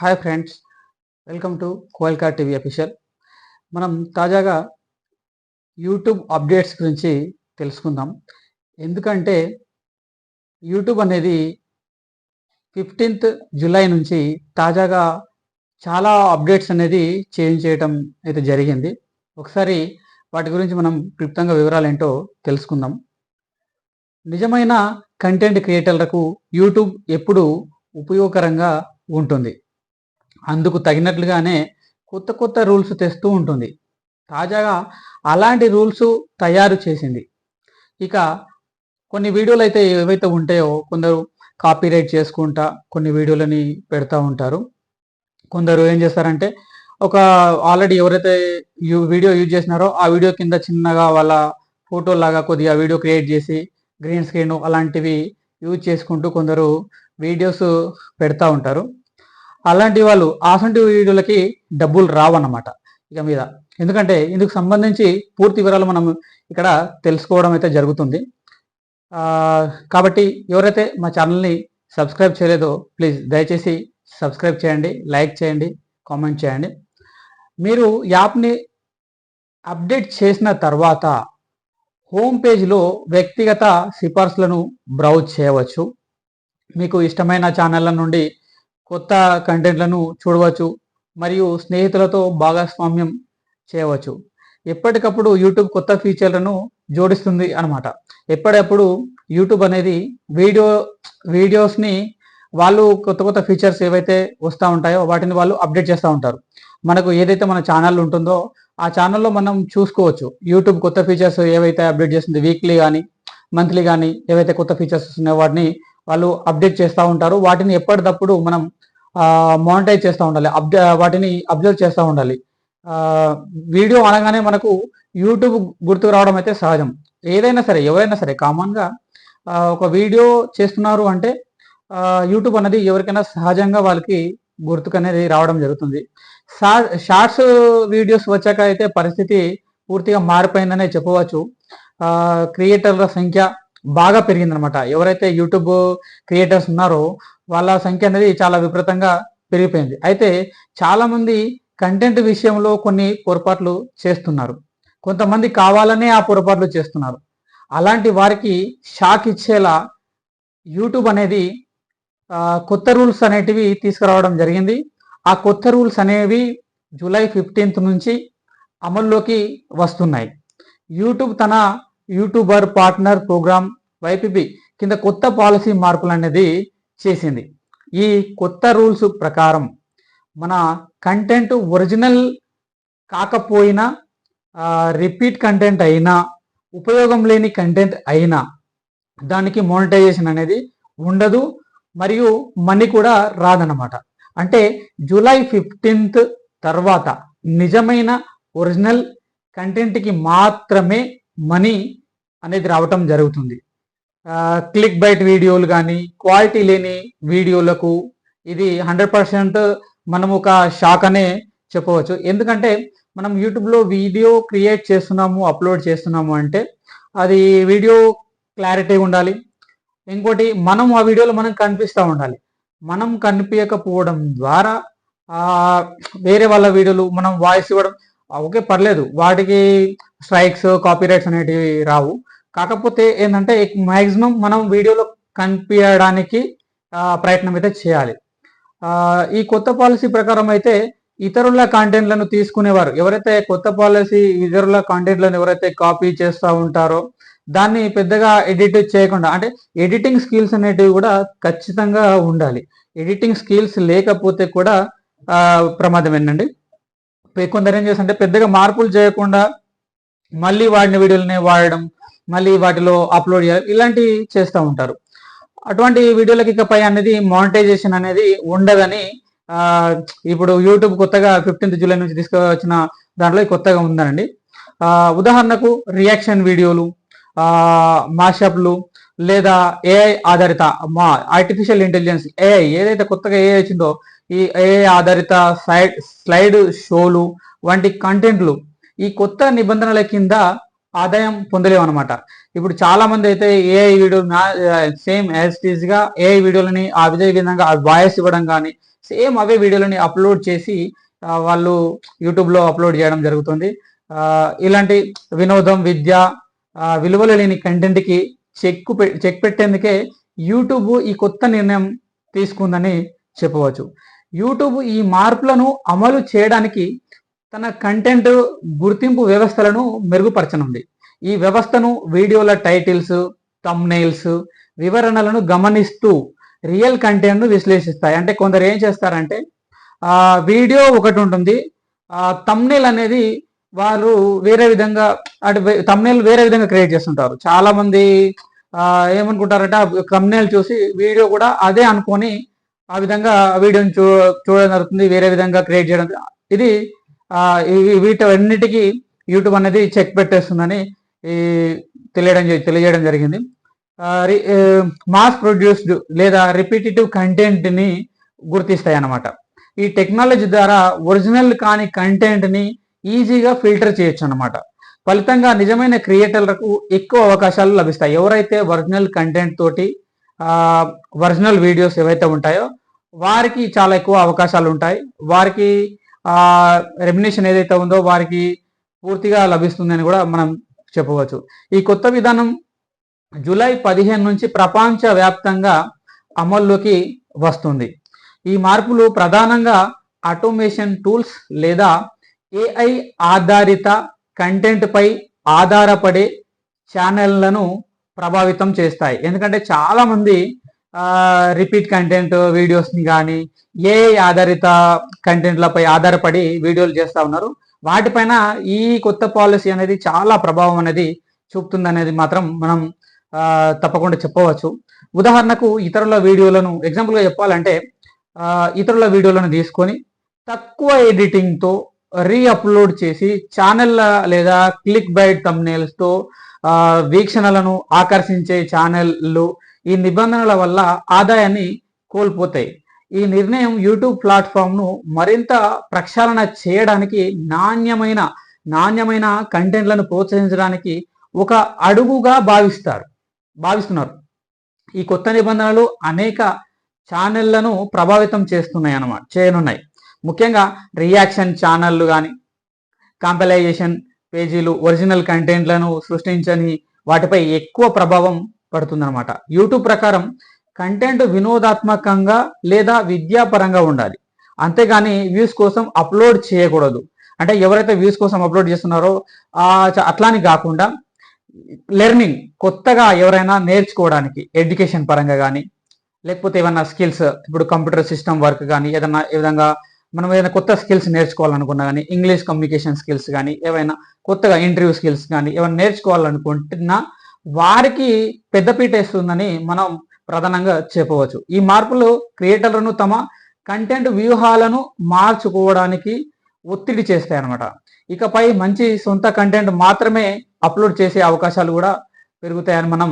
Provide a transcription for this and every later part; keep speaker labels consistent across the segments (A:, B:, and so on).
A: Hi friends welcome to Kolka TV official. మనం తాజాగా YouTube updates గురించి తెలుసుకుందాం. ఎందుకంటే యూట్యూబ్ అనేది ఫిఫ్టీన్త్ జూలై నుంచి తాజాగా చాలా అప్డేట్స్ అనేది చేంజ్ చేయటం అయితే జరిగింది. ఒకసారి వాటి గురించి మనం క్లుప్తంగా వివరాలు ఏంటో తెలుసుకుందాం. నిజమైన కంటెంట్ క్రియేటర్లకు యూట్యూబ్ ఎప్పుడు ఉపయోగకరంగా ఉంటుంది. అందుకు తగినట్లుగానే కొత్త కొత్త రూల్స్ తెస్తూ ఉంటుంది. తాజాగా అలాంటి రూల్స్ తయారు చేసింది. ఇక కొన్ని వీడియోలు అయితే ఏవైతే ఉంటాయో కొందరు కాపీరైట్ చేసుకుంటా కొన్ని వీడియోలని పెడతా ఉంటారు. కొందరు ఏం చేస్తారంటే ఒక ఆల్రెడీ ఎవరైతే యూ వీడియో యూజ్ చేసినారో ఆ వీడియో కింద చిన్నగా వాళ్ళ ఫోటో లాగా కొద్దిగా వీడియో క్రియేట్ చేసి గ్రీన్ స్క్రీన్ అలాంటివి యూజ్ చేసుకుంటూ కొందరు వీడియోస్ పెడతా ఉంటారు. అలాంటి వాళ్ళు ఆసంటి వీడియోలకి డబ్బులు రావన్నమాట. ఇక మీద. ఎందుకంటే ఇందుకు సంబంధించి పూర్తి వివరాలు మనం ఇక్కడ తెలుసుకోవడం అయితే జరుగుతుంది. కాబట్టి ఎవరైతే మా ఛానల్ని సబ్స్క్రైబ్ చేయలేదో ప్లీజ్ దయచేసి సబ్స్క్రైబ్ చేయండి లైక్ చేయండి కామెంట్ చేయండి. మీరు యాప్ని అప్డేట్ చేసిన తర్వాత హోమ్ పేజ్లో వ్యక్తిగత సిఫార్సులను బ్రౌజ్ చేయవచ్చు. మీకు ఇష్టమైన ఛానళ్ళ నుండి కొత్త కంటెంట్లను చూడవచ్చు మరియు స్నేహితులతో భాగస్వామ్యం చేయవచ్చు. ఎప్పటికప్పుడు యూట్యూబ్ కొత్త ఫీచర్లను జోడిస్తుంది అనమాట ఎప్పటికప్పుడు యూట్యూబ్ అనేది వీడియో వీడియోస్ని వాళ్ళు కొత్త కొత్త ఫీచర్స్ ఏవైతే వస్తూ ఉంటాయో వాటిని వాళ్ళు అప్డేట్ చేస్తూ ఉంటారు. మనకు ఏదైతే మన ఛానల్ ఉంటుందో ఆ ఛానల్లో మనం చూసుకోవచ్చు. యూట్యూబ్ కొత్త ఫీచర్స్ ఏవైతే అప్డేట్ చేస్తుంది వీక్లీ కానీ మంత్లీ కానీ ఏవైతే కొత్త ఫీచర్స్ వస్తున్నాయో వాటిని వాళ్ళు అప్డేట్ చేస్తూ ఉంటారు. వాటిని ఎప్పటికప్పుడు మనం మానిటైజ్ చేస్తూ ఉండాలి. అప్డే వాటిని అబ్జర్వ్ చేస్తూ ఉండాలి. వీడియో అనగానే మనకు యూట్యూబ్ గుర్తుకు రావడం అయితే సహజం. ఏదైనా సరే ఎవరైనా సరే కామన్గా ఒక వీడియో చేస్తున్నారు అంటే యూట్యూబ్ అనేది ఎవరికైనా సహజంగా వాళ్ళకి గుర్తుకు అనేది రావడం జరుగుతుంది. షార్ట్స్ వీడియోస్ వచ్చాక అయితే పరిస్థితి పూర్తిగా మారిపోయిందనే చెప్పవచ్చు. క్రియేటర్ల సంఖ్య బాగా పెరిగిందనమాట ఎవరైతే యూట్యూబ్ క్రియేటర్స్ ఉన్నారో వాళ్ళ సంఖ్య అనేది చాలా విపరీతంగా పెరిగిపోయింది. అయితే చాలామంది కంటెంట్ విషయంలో కొన్ని పొరపాట్లు చేస్తున్నారు. కొంతమంది కావాలనే ఆ పొరపాట్లు చేస్తున్నారు. అలాంటి వారికి షాక్ ఇచ్చేలా యూట్యూబ్ అనేది కొత్త రూల్స్ అనేటివి తీసుకురావడం జరిగింది. ఆ కొత్త రూల్స్ అనేవి జూలై ఫిఫ్టీన్త్ నుంచి అమల్లోకి వస్తున్నాయి. యూట్యూబ్ తన యూట్యూబర్ పార్ట్నర్ ప్రోగ్రామ్ వైపీపీ కింద కొత్త పాలసీ మార్పులు అనేది చేసింది. ఈ కొత్త రూల్స్ ప్రకారం మన కంటెంట్ ఒరిజినల్ కాకపోయినా రిపీట్ కంటెంట్ అయినా ఉపయోగం లేని కంటెంట్ అయినా దానికి మోనిటైజేషన్ అనేది ఉండదు మరియు మనీ కూడా రాదన్నమాట. అంటే జూలై ఫిఫ్టీన్త్ తర్వాత నిజమైన ఒరిజినల్ కంటెంట్కి మాత్రమే మనీ అనేది రావటం జరుగుతుంది. క్లిక్ బైట్ వీడియోలు కానీ క్వాలిటీ లేని వీడియోలకు ఇది హండ్రెడ్ పర్సెంట్ మనం ఒక షాక్ అనే చెప్పవచ్చు. ఎందుకంటే మనం యూట్యూబ్లో వీడియో క్రియేట్ చేస్తున్నాము అప్లోడ్ చేస్తున్నాము అంటే అది వీడియో క్లారిటీ ఉండాలి. ఇంకోటి మనం ఆ వీడియోలో మనం కనిపిస్తూ ఉండాలి. మనం కనిపించకపోవడం ద్వారా వేరే వాళ్ళ వీడియోలు మనం వాయిస్ ఇవ్వడం ఓకే పర్లేదు. వాటికి స్ట్రైక్స్ కాపీరైట్స్ అనేటివి రావు. కాకపోతే ఏంటంటే మ్యాక్సిమం మనం వీడియోలో కనిపించడానికి ప్రయత్నం అయితే చేయాలి. ఈ కొత్త పాలసీ ప్రకారం అయితే ఇతరుల కాంటెంట్లను తీసుకునేవారు. ఎవరైతే కొత్త పాలసీ ఇతరుల కాంటెంట్లను ఎవరైతే కాపీ చేస్తూ ఉంటారో దాన్ని పెద్దగా ఎడిట్ చేయకుండా అంటే ఎడిటింగ్ స్కిల్స్ అనేటివి కూడా ఖచ్చితంగా ఉండాలి. ఎడిటింగ్ స్కిల్స్ లేకపోతే కూడా ప్రమాదమేనండి కొందరు ఏం చేస్తుంటే పెద్దగా మార్పులు చేయకుండా మళ్ళీ వాడిన వీడియోలనే వాడడం మళ్ళీ వాటిలో అప్లోడ్ చేయాలి ఇలాంటివి చేస్తూ ఉంటారు. అటువంటి వీడియోలకి ఇకపై అనేది మానిటైజేషన్ అనేది ఉండదని ఇప్పుడు యూట్యూబ్ కొత్తగా ఫిఫ్టీన్త్ జూలై నుంచి తీసుకొచ్చిన దాంట్లో కొత్తగా ఉందండి ఉదాహరణకు రియాక్షన్ వీడియోలు మాషప్లు లేదా ఏఐ ఆధారిత మా ఆర్టిఫిషియల్ ఇంటెలిజెన్స్ ఏఐ ఏదైతే కొత్తగా ఏఐ వచ్చిందో ఈ ఏఐ ఆధారిత స్లైడ్ స్లైడ్ షోలు వంటి కంటెంట్లు ఈ కొత్త నిబంధనల కింద ఆదాయం పొందలేము అనమాట ఇప్పుడు చాలా మంది అయితే ఏఐ వీడియో సేమ్ యాజ్ టీజ్గా ఏఐ వీడియోలని ఆ విధే విధంగా వాయిస్ ఇవ్వడం కానీ సేమ్ అవే వీడియోలని అప్లోడ్ చేసి వాళ్ళు యూట్యూబ్లో అప్లోడ్ చేయడం జరుగుతుంది. ఇలాంటి వినోదం విద్య విలువలు లేని కంటెంట్కి చెక్ పె చెక్ పెట్టేందుకే యూట్యూబ్ ఈ కొత్త నిర్ణయం తీసుకుందని చెప్పవచ్చు. యూట్యూబ్ ఈ మార్పులను అమలు చేయడానికి తన కంటెంట్ గుర్తింపు వ్యవస్థలను మెరుగుపరచనుంది. ఈ వ్యవస్థను వీడియోల టైటిల్స్ తమ్నైల్స్ వివరణలను గమనిస్తూ రియల్ కంటెంట్ను విశ్లేషిస్తాయి. అంటే కొందరు ఏం చేస్తారంటే వీడియో ఒకటి ఉంటుంది. ఆ తమ్నేల్ అనేది వారు వేరే విధంగా అంటే తమ్నేల్ వేరే విధంగా క్రియేట్ చేస్తుంటారు. చాలా మంది ఏమనుకుంటారంటే ఆ తమ్నేల్ చూసి వీడియో కూడా అదే అనుకొని ఆ విధంగా వీడియోని చూ చూడడం జరుగుతుంది వేరే విధంగా క్రియేట్ చేయడం ఇది వీటన్నిటికీ యూట్యూబ్ అనేది చెక్ పెట్టేస్తుందని ఈ తెలియడం తెలియజేయడం జరిగింది. మాస్ ప్రొడ్యూస్డ్ లేదా రిపీటేటివ్ కంటెంట్ని గుర్తిస్తాయి అన్నమాట ఈ టెక్నాలజీ ద్వారా ఒరిజినల్ కాని కంటెంట్ని ఈజీగా ఫిల్టర్ చేయొచ్చు అన్నమాట ఫలితంగా నిజమైన క్రియేటర్లకు ఎక్కువ అవకాశాలు లభిస్తాయి. ఎవరైతే ఒరిజినల్ కంటెంట్ తోటి ఒరిజినల్ వీడియోస్ ఏవైతే ఉంటాయో వారికి చాలా ఎక్కువ అవకాశాలు ఉంటాయి. వారికి రెమినేషన్ ఏదైతే ఉందో వారికి పూర్తిగా లభిస్తుందని కూడా మనం చెప్పవచ్చు. ఈ కొత్త విధానం జూలై పదిహేను నుంచి ప్రపంచ వ్యాప్తంగా అమల్లోకి వస్తుంది. ఈ మార్పులు ప్రధానంగా ఆటోమేషన్ టూల్స్ లేదా ఏఐ ఆధారిత కంటెంట్పై ఆధారపడే ఛానళ్ళను ప్రభావితం చేస్తాయి. ఎందుకంటే చాలామంది రిపీట్ కంటెంట్ వీడియోస్ని కానీ ఏ ఆధారిత కంటెంట్లపై ఆధారపడి వీడియోలు చేస్తూ ఉన్నారు. వాటిపైన ఈ కొత్త పాలసీ అనేది చాలా ప్రభావం అనేది చూపుతుంది అనేది మాత్రం మనం తప్పకుండా చెప్పవచ్చు. ఉదాహరణకు ఇతరుల వీడియోలను ఎగ్జాంపుల్గా చెప్పాలంటే ఇతరుల వీడియోలను తీసుకొని తక్కువ ఎడిటింగ్తో రీ అప్లోడ్ చేసి ఛానల్ లేదా క్లిక్ బైట్తో వీక్షణలను ఆకర్షించే ఛానళ్ళు ఈ నిబంధనల వల్ల ఆదాయాన్ని కోల్పోతాయి. ఈ నిర్ణయం యూట్యూబ్ ప్లాట్ఫామ్ను మరింత ప్రక్షాళన చేయడానికి నాణ్యమైన నాణ్యమైన కంటెంట్లను ప్రోత్సహించడానికి ఒక అడుగుగా భావిస్తారు భావిస్తున్నారు. ఈ కొత్త నిబంధనలు అనేక ఛానళ్ళను ప్రభావితం చేస్తున్నాయి అన్నమాట చేయనున్నాయి. ముఖ్యంగా రియాక్షన్ ఛానళ్ళు కానీ కాంపలైజేషన్ పేజీలు ఒరిజినల్ కంటెంట్లను సృష్టించని వాటిపై ఎక్కువ ప్రభావం పడుతుందన్నమాట. యూట్యూబ్ ప్రకారం కంటెంట్ వినోదాత్మకంగా లేదా విద్యాపరంగా ఉండాలి. అంతేగాని వ్యూస్ కోసం అప్లోడ్ చేయకూడదు. అంటే ఎవరైతే వ్యూస్ కోసం అప్లోడ్ చేస్తున్నారో అట్లాని కాకుండా లెర్నింగ్ కొత్తగా ఎవరైనా నేర్చుకోవడానికి ఎడ్యుకేషన్ పరంగా కానీ లేకపోతే ఏమైనా స్కిల్స్ ఇప్పుడు కంప్యూటర్ సిస్టమ్ వర్క్ కానీ ఏదైనా ఏ విధంగా మనం ఏదైనా కొత్త స్కిల్స్ నేర్చుకోవాలనుకున్నా కానీ ఇంగ్లీష్ కమ్యూనికేషన్ స్కిల్స్ కానీ ఏవైనా కొత్తగా ఇంటర్వ్యూ స్కిల్స్ కానీ ఏమైనా నేర్చుకోవాలనుకుంటున్నా వారికి పెద్దపీట వేస్తుందని మనం ప్రధానంగా చెప్పవచ్చు. ఈ మార్పులు క్రియేటర్లను తమ కంటెంట్ వ్యూహాలను మార్చుకోవడానికి ఒత్తిడి చేస్తాయి అన్నమాట ఇకపై మంచి సొంత కంటెంట్ మాత్రమే అప్లోడ్ చేసే అవకాశాలు కూడా పెరుగుతాయని మనం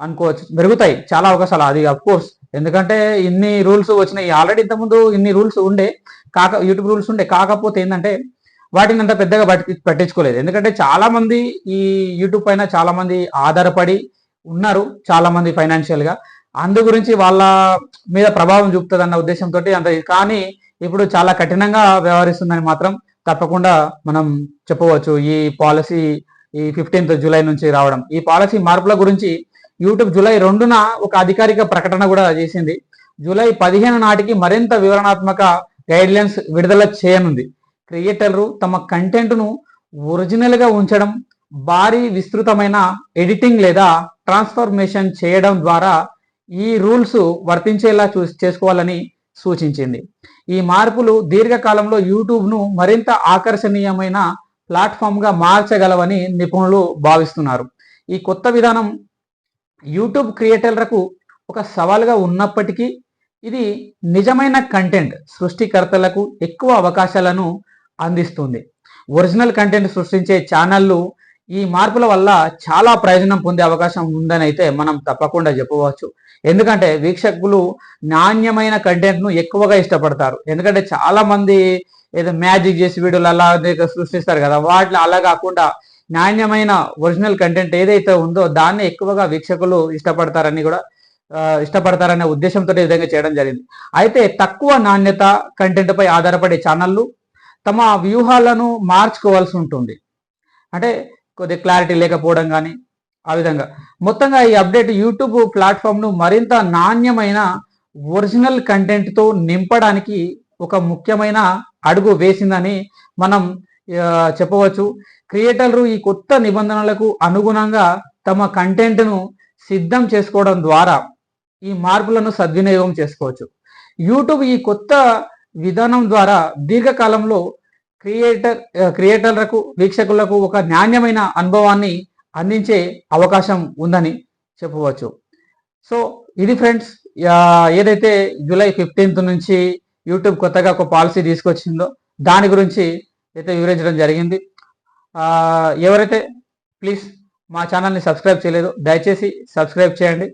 A: అనుకోవచ్చు. పెరుగుతాయి. చాలా అవకాశాలు. అది అఫ్ కోర్స్ ఎందుకంటే ఇన్ని రూల్స్ వచ్చినాయి. ఆల్రెడీ ఇంతకుముందు ఇన్ని రూల్స్ ఉండే. కాక యూట్యూబ్ రూల్స్ ఉండే. కాకపోతే ఏంటంటే వాటిని అంత పెద్దగా పట్టి పట్టించుకోలేదు. ఎందుకంటే చాలా మంది ఈ యూట్యూబ్ పైన చాలా మంది ఆధారపడి ఉన్నారు. చాలా మంది ఫైనాన్షియల్గా. అందు గురించి వాళ్ళ మీద ప్రభావం చూపుతుంది అన్న ఉద్దేశంతో అంత కానీ ఇప్పుడు చాలా కఠినంగా వ్యవహరిస్తుందని మాత్రం తప్పకుండా మనం చెప్పవచ్చు. ఈ పాలసీ ఈ ఫిఫ్టీన్త్ జూలై నుంచి రావడం. ఈ పాలసీ మార్పుల గురించి యూట్యూబ్ జూలై రెండున ఒక అధికారిక ప్రకటన కూడా చేసింది. జూలై పదిహేను నాటికి మరింత వివరణాత్మక గైడ్లైన్స్ విడుదల చేయనుంది. క్రియేటర్లు తమ కంటెంట్ను ఒరిజినల్గా ఉంచడం భారీ విస్తృతమైన ఎడిటింగ్ లేదా ట్రాన్స్ఫర్మేషన్ చేయడం ద్వారా ఈ రూల్స్ వర్తించేలా చూ చేసుకోవాలని సూచించింది. ఈ మార్పులు దీర్ఘకాలంలో యూట్యూబ్ను మరింత ఆకర్షణీయమైన ప్లాట్ఫామ్గా మార్చగలవని నిపుణులు భావిస్తున్నారు. ఈ కొత్త విధానం యూట్యూబ్ క్రియేటర్లకు ఒక సవాల్గా ఉన్నప్పటికీ ఇది నిజమైన కంటెంట్ సృష్టికర్తలకు ఎక్కువ అవకాశాలను అందిస్తుంది. ఒరిజినల్ కంటెంట్ సృష్టించే ఛానళ్ళు ఈ మార్పుల వల్ల చాలా ప్రయోజనం పొందే అవకాశం ఉందని అయితే మనం తప్పకుండా చెప్పవచ్చు. ఎందుకంటే వీక్షకులు నాణ్యమైన కంటెంట్ను ఎక్కువగా ఇష్టపడతారు. ఎందుకంటే చాలా మంది ఏదో మ్యాజిక్ చేసి వీడియోలు అలా సృష్టిస్తారు కదా వాటిలో అలా కాకుండా నాణ్యమైన ఒరిజినల్ కంటెంట్ ఏదైతే ఉందో దాన్ని ఎక్కువగా వీక్షకులు ఇష్టపడతారని కూడా ఇష్టపడతారనే ఉద్దేశంతో ఈ విధంగా చేయడం జరిగింది. అయితే తక్కువ నాణ్యత కంటెంట్పై ఆధారపడే ఛానళ్ళు తమ వ్యూహాలను మార్చుకోవాల్సి ఉంటుంది. అంటే కొద్దిగా క్లారిటీ లేకపోవడం కానీ ఆ విధంగా. మొత్తంగా ఈ అప్డేట్ యూట్యూబ్ ప్లాట్ఫామ్ను మరింత నాణ్యమైన ఒరిజినల్ కంటెంట్తో నింపడానికి ఒక ముఖ్యమైన అడుగు వేసిందని మనం చెప్పవచ్చు. క్రియేటర్లు ఈ కొత్త నిబంధనలకు అనుగుణంగా తమ కంటెంట్ను సిద్ధం చేసుకోవడం ద్వారా ఈ మార్పులను సద్వినియోగం చేసుకోవచ్చు. యూట్యూబ్ ఈ కొత్త విధానం ద్వారా దీర్ఘకాలంలో క్రియేటర్ క్రియేటర్లకు వీక్షకులకు ఒక నాణ్యమైన అనుభవాన్ని అందించే అవకాశం ఉందని చెప్పవచ్చు. సో ఇది ఫ్రెండ్స్ ఏదైతే జూలై ఫిఫ్టీన్త్ నుంచి యూట్యూబ్ కొత్తగా ఒక పాలసీ తీసుకొచ్చిందో దాని గురించి అయితే వివరించడం జరిగింది. ఎవరైతే ప్లీజ్ మా ఛానల్ని సబ్స్క్రైబ్ చేయలేదు దయచేసి సబ్స్క్రైబ్ చేయండి.